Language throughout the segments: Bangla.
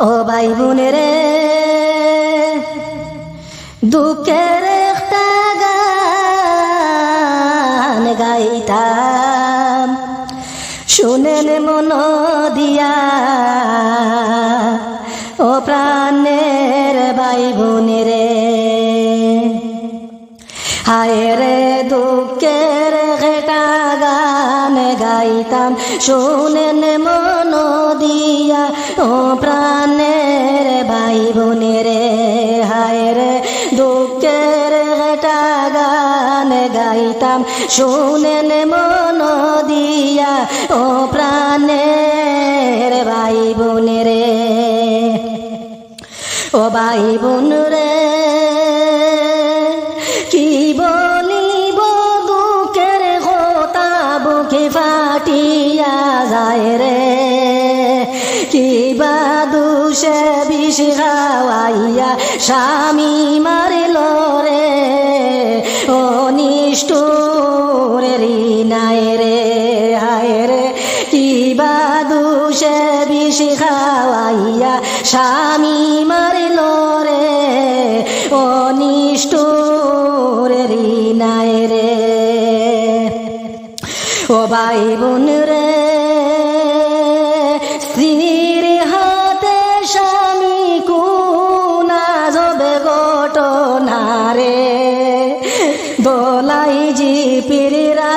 ও ভাই বোনেরে, দুঃখের একটা গান গাইতাম। শুনেন মন দিয়া, ও প্রাণের ভাই বোনেরে। হায় রে দুঃখের ঘেটা গান গাইতাম। শুনেন মন শুনেন মন দিয়া, ও প্রাণের ভাই বোনেরে ও ভাই বোন রে, কি বলিব দুঃখের কথা বুকে ফাটিয়া যায় রে। কি বা দুষে স্বামী মারিল রে। ও রিনায় রে হায় রে। কি বা দুষে বিষ খাওয়াইয়া স্বামী মারিল রে। ও নিষ্ঠুর রিনায় রে। ও ভাই বোন রে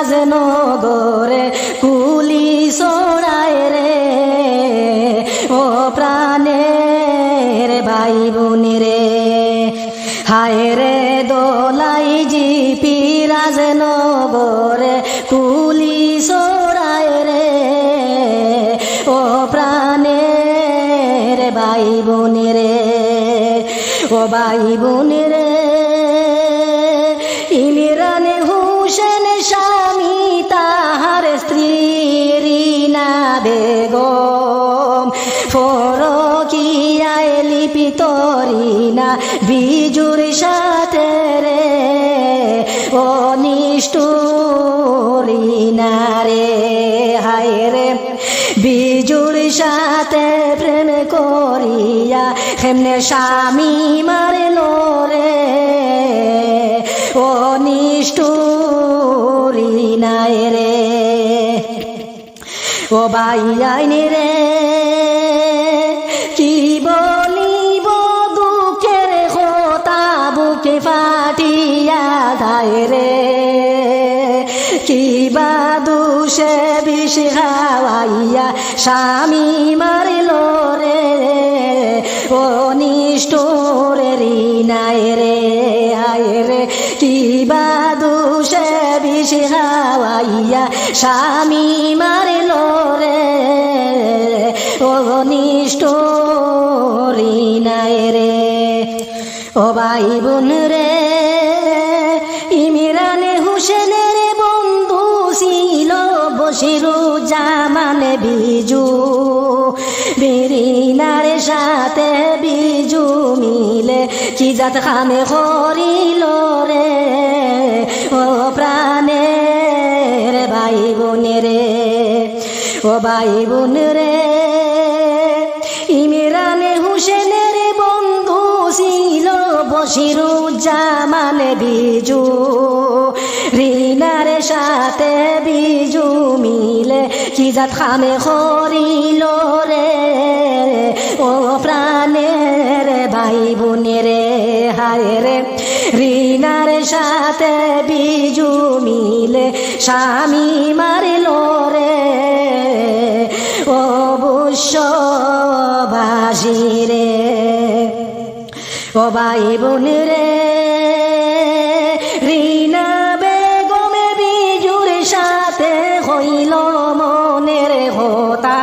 জিপির রাজনগরে কুলি সরায় রে। ও প্রাণের ভাই বোন রে। হায় রে দোলাই জিপি রাজনগরে কুলি সরায় রে। ও প্রাণের ভাই বোন রে। ও ভাই বোন রে বিজুর সাথে রে ও নিষ্ঠুরিনা রে হায় রে। বিজুর সাথে প্রেম করিয়া হেমনে স্বামী মারল রে ও নিষ্ঠুরিনায় রে। ও ভাই আইনি রে দায় রে। কি বা দুষে বিষ খাওয়াইয়া স্বামী মারিল রে। ও নিষ্ঠুর রিনায় রে, আয় রে। কি বা দুষে বিষ খাওয়াইয়া স্বামী মারিল রে। ও নিষ্ঠুর রে। ও ভাই বোন রে বসিরু জামান বিজু, বিরিনার সাথে বিজু মিলে কি জাত খামে করিল রে? ও প্রাণের ভাই বোন রে, ও ভাই বোন রে। ইমিরানে হুসেনের বন্ধু ছিল বসিরু জামান বিজু, রিনার সাথে বিজু মিলে কি জাত খামে করিল রে? ও প্রাণের ভাই বোনের হায় রে। রিনার সাথে বিজু মিলে স্বামী মারিল রে। অবশ্য ভাসি রে। ও ভাই বোন রে, রিনা হইল মনের হতা।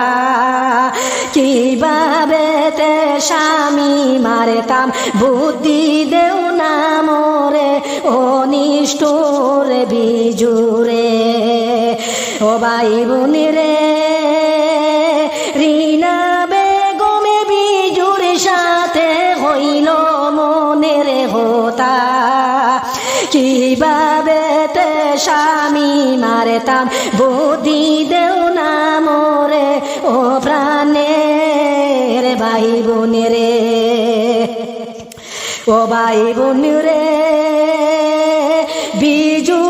কীভাবে তে স্বামী মারতাম বুদ্ধি দেও না মোরে ও নিষ্ঠুর বিজুরে। ও ভাই বোন রে, রিনা বেগমে বিজুর সাথে হইল হতা। কীভাবে স্বামী মারতাম বুদ্ধি দেও না মোরে, ও প্রাণের ভাই বোন রে। ও ভাই বোন রে, বিজু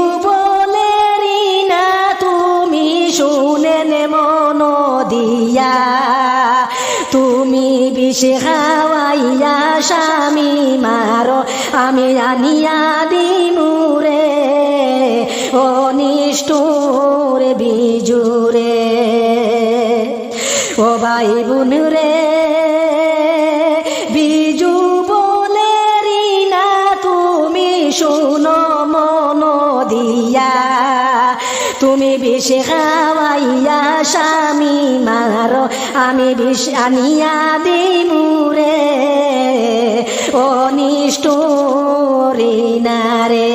তুমি বিষে খাওয়াইয়া স্বামী মারো, আমি আনিয়া দিনুরে ও নিষ্ঠুর বিজুরে। ও ভাই বোন রে, বিজু বলে রিনা তুমি শুনো। স্বামী মারো, আমি বিষ দিমুরে। ও নিষ্ঠুরিনা রে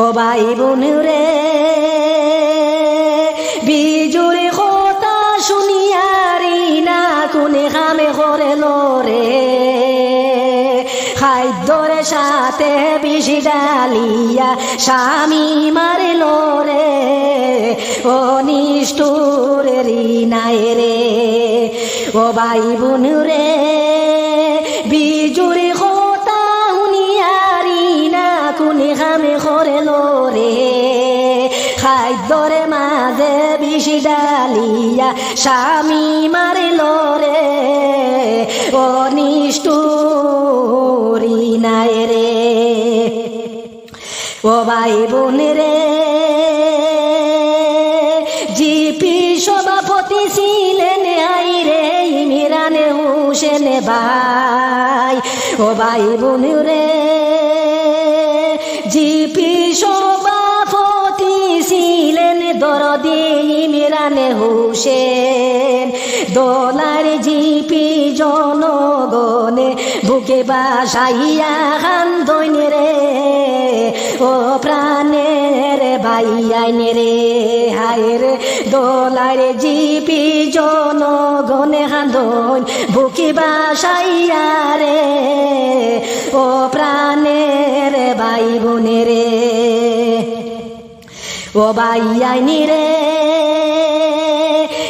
ও ভাই বোন রে, বিজুর কথা শুনিয়ারি না কোনে খামে করে রে। খাদ্যর সাথে বিষ ডালিয়া স্বামী মারিল রে। ও নিষ্ঠুর রিনায় রে। ও ভাই বোন রে, বিজুর কথা শুনিয়ারি না কোনে খামে করে রে। খাদ্যর মাঝে বিষ ডালিয়া স্বামী মারিল রে। ও নিষ্ঠুরি নাই রে ও ভাই বোন রে জিপি সভাপতি ছিলেন আই রে মিরানে হুসেন ভাই। ও ভাই বোন রে জিপি সভাপতি দরদি ইমিরানে হুসেন। দোলার জিপি জনগণে বুকে বাসাইয়া খান্দন রে। ও প্রাণের ভাইয়াইন রে, হায় রে। দোলার জিপি জনগণে খান্দন বুকে বাসাইয়া রে। ও প্রাণের ভাই বোনে রে। ও ভাইয়াইনি রে।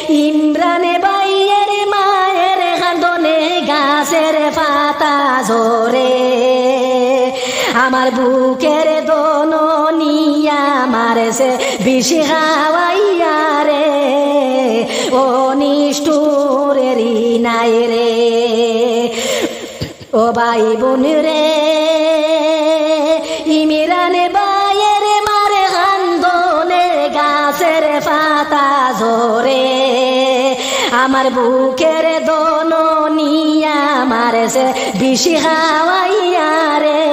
ইমরানে বাইয়ের মায়ের কান্দনে গাছের পাতা ঝরে। আমার বুকের দোন নিয়া মারেছে বিষি খাওয়াইয়া রে। ও নিষ্ঠুর রিনাই রে। ও ভাই বোন রে। আমার বুকের দোন নিয়া মারেছে বিষি খাওয়াইয়া রে।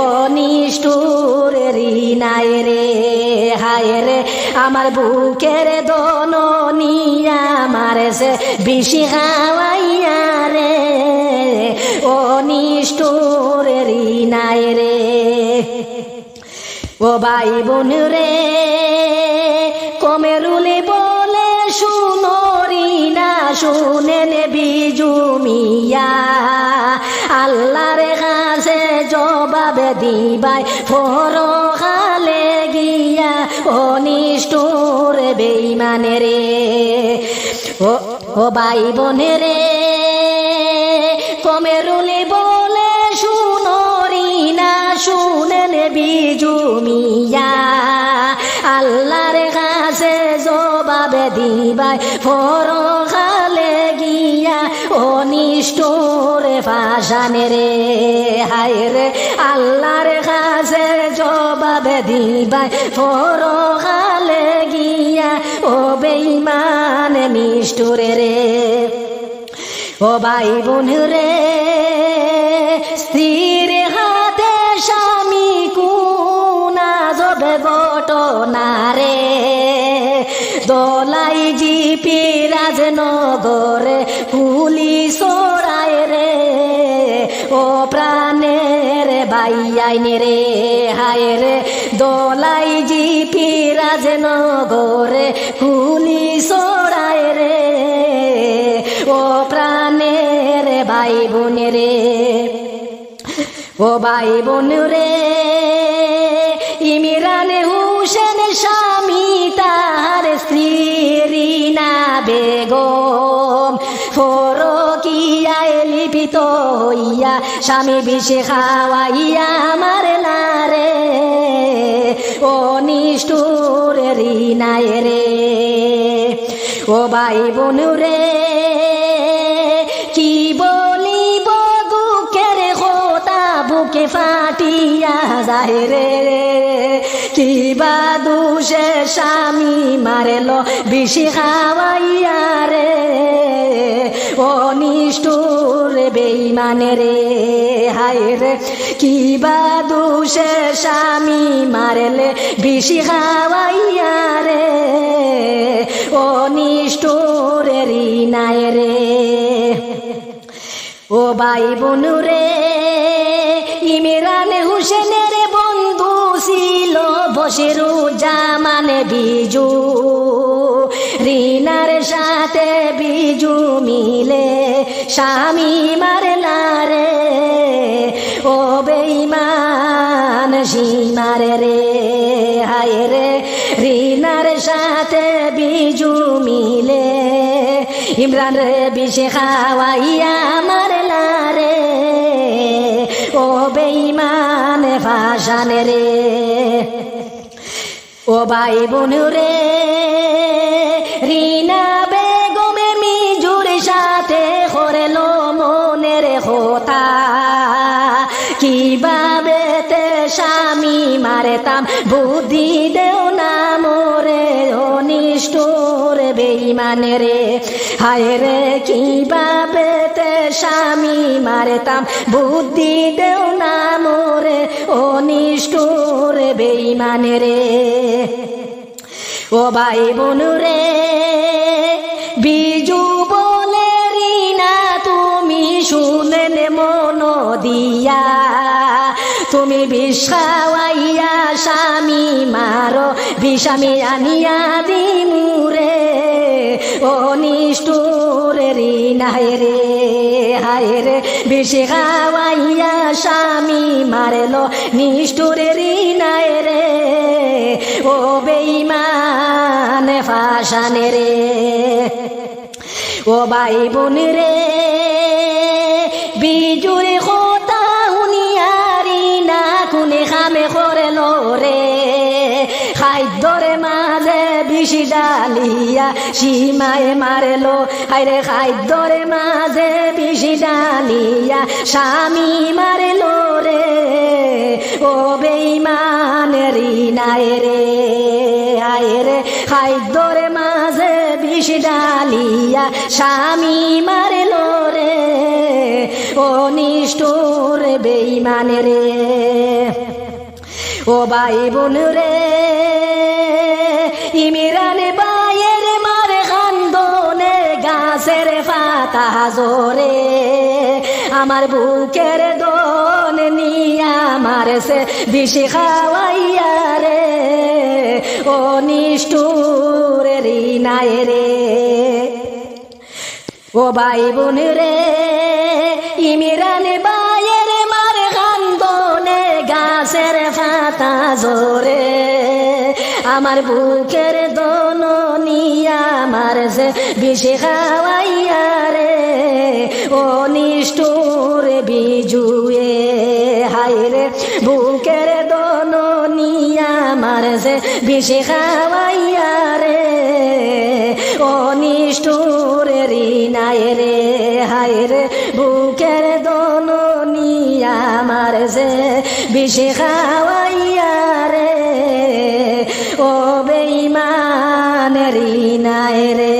ও নিষ্ঠুর রিনায় রে, হায় রে। আমার বুকের দোন নিয়া মারেছে বিষি খাওয়াইয়া রে। ও নিষ্ঠুর রিনায় রে। ও ভাই বোন রে শুনেন বিজু মিয়া আল্লাহর কাছে জবাব দিবাই ফর খালে গিয়া। ও নিষ্ঠুর বেইমানে রে। ও ভাই বোনে রে কমেরুলে বলে শুনোরি না শুনেন বিজু মিয়া আল্লাহর কাছে জবাব দিবাই ফর গিয়া ও নিষ্ঠুর ফাঁসানে রে, হায় রে, আল্লাহর কাছে জবাব দিবাই। ফর খালে গিয়া ও বেইমান নিষ্ঠুরে রে। ও ভাই বোন রে, স্ত্রীর হাতে স্বামী কুনা জবে ঘটনা রে। দোলাই জিপি রাজনগরে পুলিশ ওড়ায় রে ও প্রাণের বাইয়াইনে রে হায় রে দোলাই জিপি রাজনগরে পুলিশ ওড়ায় রে ও প্রাণের ভাই বোন রে। ও ভাই বোন রে, ইমিরানে হুসেন স্বামী তাহার বেগম। ফরকিয়ায় লিপিত হইয়া স্বামী বিষে খাওয়াইয়া আমার নারে ও নিষ্ঠুর রিনায় রে। ও ভাই বোন ফাটিয়া যায় রে কিবা দুষে স্বামী মারেল বিষি খাওয়াইয়া রে। ও নিষ্ঠুর বেইমানে রে, হায় রে কিবা দুষে স্বামী মারেলে বিষি খাওয়াইয়া রে। ও নিষ্ঠুর রিনায় রে। ও ভাই বনু রে, ইমরান ছিল বসিরু জামানে বিজু, রিনার সাথে বিজু মিলে স্বামী মারলা রে ও বেইমান সীমারে রে, হায় রে, রিনার সাথে বিজু মিলে ইমরান রে বিষে খাওয়াইয়া মারলা রে ও বেইমান ভাসানে রে। ও ভাই বোন রে, রিনা বেগমে মিজুর সাথে হরেল মনে রে হোতা কীভাবে তে স্বামী মারেতাম, বুদ্ধি দেও না মোরে অনিষ্ঠুর বেইমানে রে। হায় রে কীভাবে তে স্বামী মারেতাম বুদ্ধি দেও না মোরে অনিষ্ঠুর বেইমানে রে। ও ভাই বোনু রে, বিজু বলে রিনা তুমি শুনেন মন দিয়া। তুমি বিষাওয়াইয়া স্বামী মারো, বিষামি আনিয়া দিমুরে ও নিষ্ঠুর রিনায় রে, হায় রে। বিষে খাওয়াইয়া স্বামী মারলো, নিষ্ঠুর রিনায় রে। ও বেইমান ফাশানে রে। ও ভাই বোন রে, বিজুর করল রে। খাদ্যরে মাঝে বিশি ডালিয়া সীমায় মারেলো। আরে খাদ্যরে মাঝে বিশি ডালিয়া স্বামী মারেলো রে। ও বেইমান রিনায় রে। আয় রে খাদ্যরে মাঝে বিষ ডালিয়া স্বামী মারলো রে। ও নিষ্ঠুর বেইমান রে। ও ভাই বোন রে, ইমিরান বায়ের মার খান্দনে গাছের পাতা জোরে, আমার বুকের দন নিয়া মারছে বিষি খাওয়াইয়া রে, ও নিষ্ঠুর রিনায় রে। ও ভাই বোন রে, ইমিরান বায়ের জোরে আমার বুকের দন নিয়া মারছে বিষে খাওয়াইয়া রে, ও নিষ্ঠুর বিজুয়ে, হায় রে, বুকের দন নিয়া মারছে বিষে খাওয়াইয়া রে, ও নিষ্ঠুর রিনায় রে, হায় রে, বুকের দন নিয়া মারছে বিষে খাওয়াইয়া রে ও বেইমান রিনায় রে?